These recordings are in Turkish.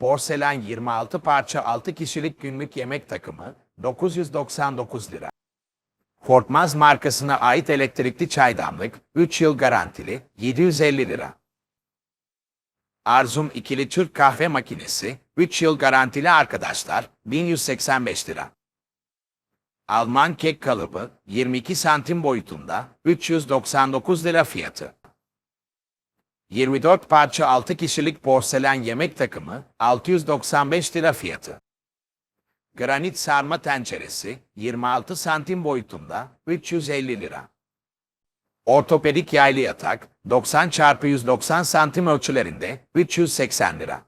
Porselen 26 parça 6 kişilik günlük yemek takımı 999 lira. Korkmaz markasına ait elektrikli çaydanlık 3 yıl garantili 750 lira. Arzum ikili Türk kahve makinesi 3 yıl garantili arkadaşlar 1185 lira. Alman kek kalıbı 22 santim boyutunda 399 lira fiyatı. 24 parça 6 kişilik porselen yemek takımı 695 lira fiyatı. Granit sarma tenceresi 26 santim boyutunda 350 lira. Ortopedik yaylı yatak 90 x 190 santim ölçülerinde 380 lira.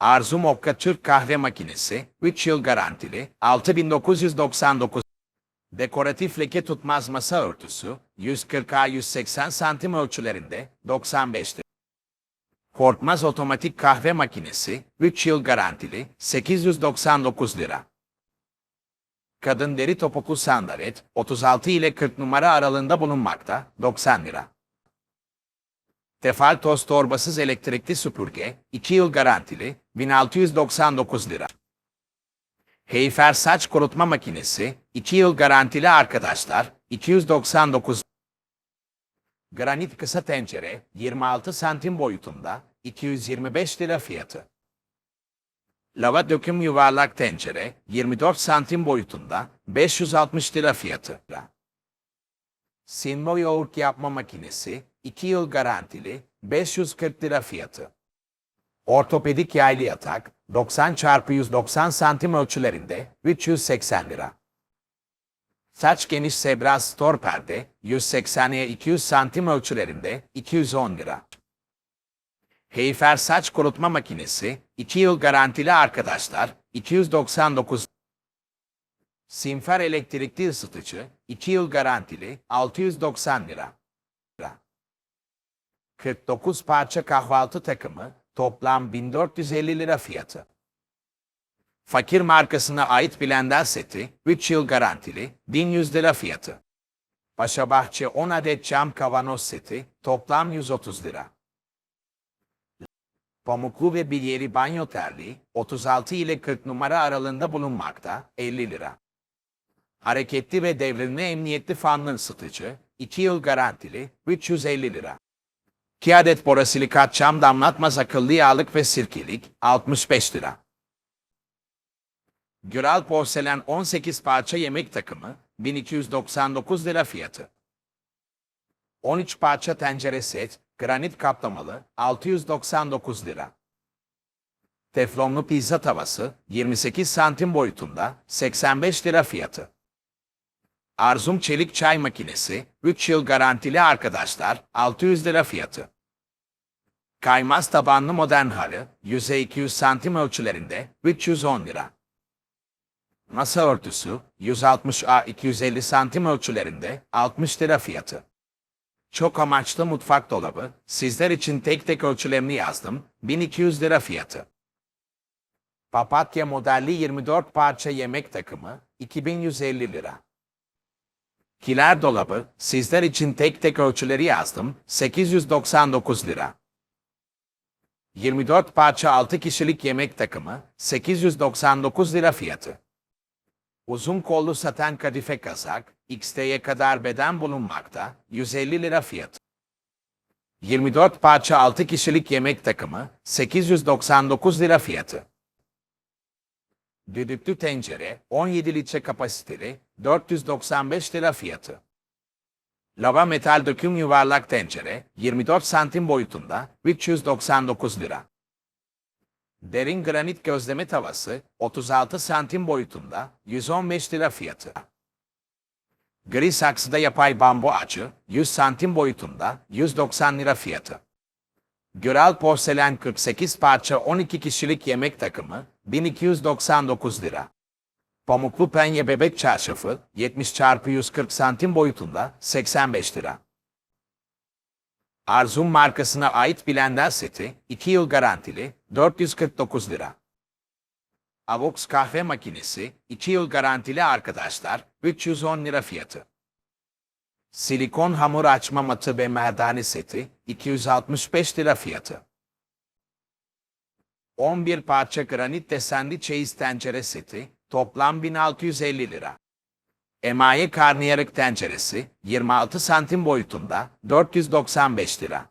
Arzu Mokka Türk kahve makinesi 3 yıl garantili 6999 Dekoratif leke tutmaz masa örtüsü 140'a 180 santim ölçülerinde 95 lira. Korkmaz otomatik kahve makinesi 3 yıl garantili 899 lira. Kadın deri topuklu sandalet 36 ile 40 numara aralığında bulunmakta 90 lira. Tefal toz torbasız elektrikli süpürge 2 yıl garantili 1699 lira. Heyfer saç kurutma makinesi 2 yıl garantili arkadaşlar 299 Granit kısa tencere 26 santim boyutunda 225 lira fiyatı. Lava döküm yuvarlak tencere 24 santim boyutunda 560 lira fiyatı. Sinmo yoğurt yapma makinesi 2 yıl garantili 540 lira fiyatı. Ortopedik yaylı yatak 90 x 190 santim ölçülerinde 380 lira. Saç geniş sebra store perde 180'ye 200 santim ölçülerinde 210 lira. Heyfer saç kurutma makinesi 2 yıl garantili arkadaşlar 299 Simfer elektrikli ısıtıcı 2 yıl garantili 690 lira. 49 parça kahvaltı takımı toplam 1450 lira fiyatı. Fakir markasına ait blender seti 3 yıl garantili 1100 lira fiyatı. Paşabahçe 10 adet cam kavanoz seti toplam 130 lira. Pamuklu ve bilyeli banyo terliği 36 ile 40 numara aralığında bulunmakta 50 lira. Hareketli ve devrimli emniyetli fanlı ısıtıcı 2 yıl garantili 350 lira. 2 adet borosilikat cam damlatmaz akıllı yağlık ve sirkelik 65 lira. Güral porselen 18 parça yemek takımı 1299 lira fiyatı. 13 parça tencere set, granit kaplamalı 699 lira. Teflonlu pizza tavası 28 santim boyutunda 85 lira fiyatı. Arzum çelik çay makinesi 3 yıl garantili arkadaşlar 600 lira fiyatı. Kaymaz tabanlı modern halı 100'e 200 santim ölçülerinde 310 lira. Masa örtüsü 160 a 250 santim ölçülerinde 60 lira fiyatı. Çok amaçlı mutfak dolabı sizler için tek tek ölçülerini yazdım 1200 lira fiyatı. Papatya modelli 24 parça yemek takımı 2150 lira. Kiler dolabı sizler için tek tek ölçüleri yazdım 899 lira. 24 parça 6 kişilik yemek takımı 899 lira fiyatı. Uzun kollu saten kadife kazak, XT'ye kadar beden bulunmakta, 150 lira fiyatı. 24 parça 6 kişilik yemek takımı, 899 lira fiyatı. Düdüklü tencere, 17 litre kapasiteli, 495 lira fiyatı. Lava metal döküm yuvarlak tencere, 24 santim boyutunda, 399 lira. Derin granit gözleme tavası 36 santim boyutunda 115 lira fiyatı. Gri saksıda yapay bambu açı 100 santim boyutunda 190 lira fiyatı. Güral porselen 48 parça 12 kişilik yemek takımı 1299 lira. Pamuklu penye bebek çarşafı 70 x 140 santim boyutunda 85 lira. Arzum markasına ait blender seti 2 yıl garantili 449 lira. Avox kahve makinesi 2 yıl garantili arkadaşlar 310 lira fiyatı. Silikon hamur açma matı ve merdane seti 265 lira fiyatı. 11 parça granit desenli çeyiz tencere seti, toplam 1650 lira. Emaye karnıyarık tenceresi, 26 santim boyutunda, 495 lira.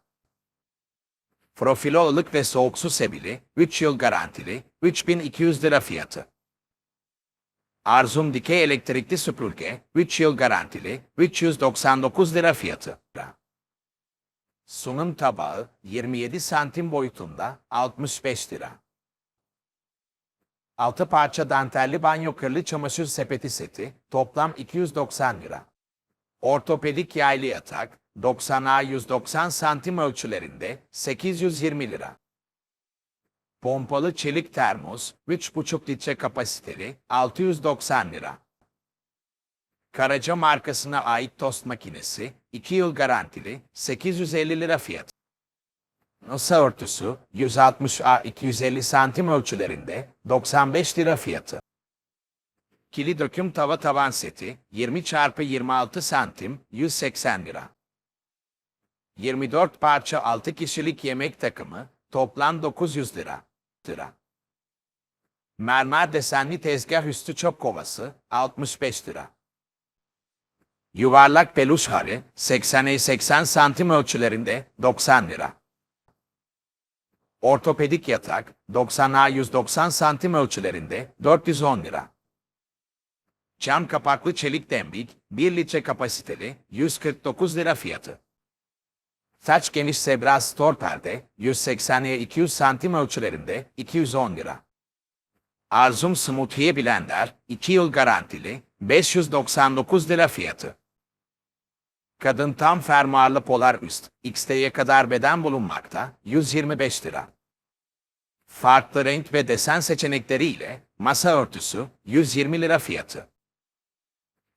Profilo ılık ve soğuk su sebili, 3 yıl garantili, 3200 lira fiyatı. Arzum dikey elektrikli süpürge, 3 yıl garantili, 399 lira fiyatı. Sunum tabağı, 27 santim boyutunda, 65 lira. 6 parça dantelli banyo kırlı çamaşır sepeti seti, toplam 290 lira. Ortopedik yaylı yatak, 90'a 190 santim ölçülerinde, 820 lira. Pompalı çelik termos, 3,5 litre kapasiteli, 690 lira. Karaca markasına ait tost makinesi, 2 yıl garantili, 850 lira fiyat. Masa örtüsü, 160 a 250 santim ölçülerinde, 95 lira fiyatı. Kili döküm tava tavan seti, 20 x 26 santim, 180 lira. 24 parça 6 kişilik yemek takımı, toplam 900 lira. lira. Mermer desenli tezgah üstü çöp kovası, 65 lira. Yuvarlak peluş hali, 80'e 80 santim ölçülerinde, 90 lira. Ortopedik yatak, 90'a 190 santim ölçülerinde, 410 lira. Cam kapaklı çelik dembik, 1 litre kapasiteli, 149 lira fiyatı. Saç geniş sebra store perde, 180'ye 200 santim ölçülerinde, 210 lira. Arzum Smoothie Blender, 2 yıl garantili, 599 lira fiyatı. Kadın tam fermuarlı polar üst, XT'ye kadar beden bulunmakta, 125 lira. Farklı renk ve desen seçenekleriyle, masa örtüsü, 120 lira fiyatı.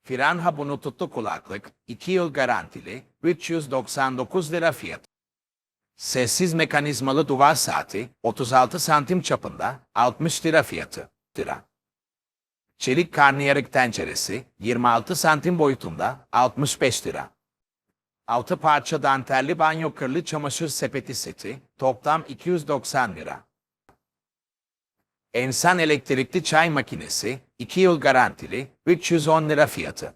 Firanha Bluetooth'lu kulaklık, 2 yıl garantili, 399 lira fiyat. Sessiz mekanizmalı duvar saati, 36 santim çapında, 60 lira fiyatı. Lira. Çelik karnıyarık tenceresi, 26 santim boyutunda, 65 lira. 6 parça dantelli banyo kırlı çamaşır sepeti seti, toplam 290 lira. Ensan elektrikli çay makinesi, 2 yıl garantili, 310 lira fiyatı.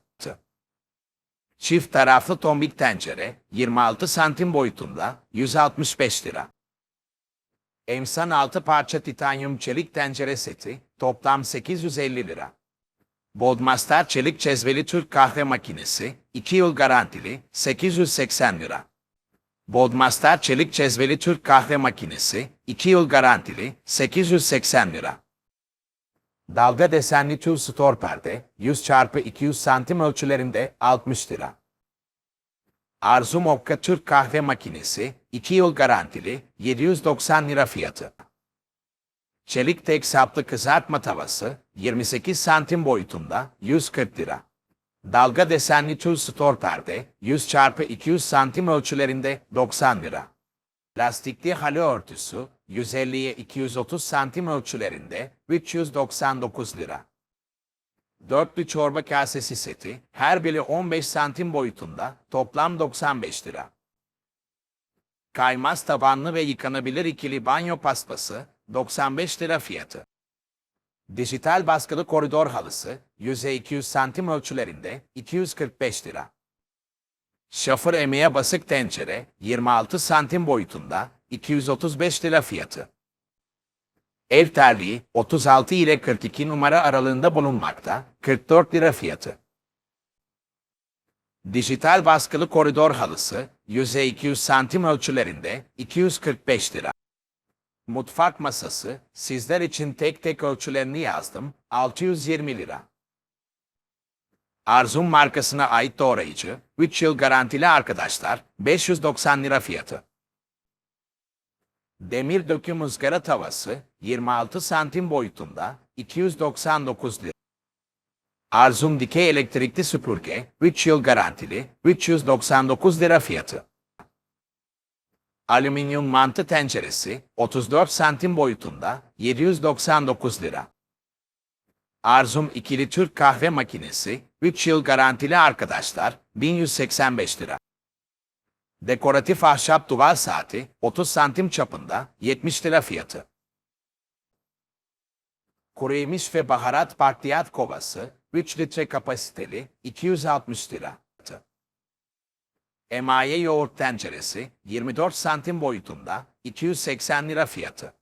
Çift taraflı tombik tencere, 26 santim boyutunda, 165 lira. Emsan 6 parça titanyum çelik tencere seti, toplam 850 lira. Bodmaster çelik cezveli Türk kahve makinesi, 2 yıl garantili, 880 lira. Bodmaster çelik cezveli Türk kahve makinesi, 2 yıl garantili, 880 lira. Dalga desenli tül store perde, 100 x 200 santim ölçülerinde 60 lira. Arzu Mokka Türk kahve makinesi, 2 yıl garantili, 790 lira fiyatı. Çelik tek saplı kızartma tavası, 28 santim boyutunda, 140 lira. Dalga desenli tül store perde, 100 x 200 santim ölçülerinde 90 lira. Lastikli halı örtüsü, 150'ye 230 santim ölçülerinde 399 lira. Dörtlü çorba kasesi seti, her biri 15 santim boyutunda, toplam 95 lira. Kaymaz tabanlı ve yıkanabilir ikili banyo paspası, 95 lira fiyatı. Dijital baskılı koridor halısı, 100'e 200 santim ölçülerinde, 245 lira. Şafır emeğe basık tencere, 26 santim boyutunda, 235 lira fiyatı. Ev terliği, 36 ile 42 numara aralığında bulunmakta, 44 lira fiyatı. Dijital baskılı koridor halısı, 100'e 200 santim ölçülerinde, 245 lira. Mutfak masası, sizler için tek tek ölçülerini yazdım, 620 lira. Arzum markasına ait doğrayıcı, 3 yıl garantili arkadaşlar, 590 lira fiyatı. Demir döküm ızgara tavası, 26 santim boyutunda, 299 lira. Arzum dikey elektrikli süpürge, 3 yıl garantili, 399 lira fiyatı. Alüminyum mantı tenceresi, 34 santim boyutunda, 799 lira. Arzum ikili Türk kahve makinesi, 3 yıl garantili arkadaşlar, 1185 lira. Dekoratif ahşap duvar saati, 30 santim çapında, 70 lira fiyatı. Kuru yemiş ve baharat bakliyat kovası 3 litre kapasiteli 260 lira. Emaye yoğurt tenceresi 24 santim boyutunda 280 lira fiyatı.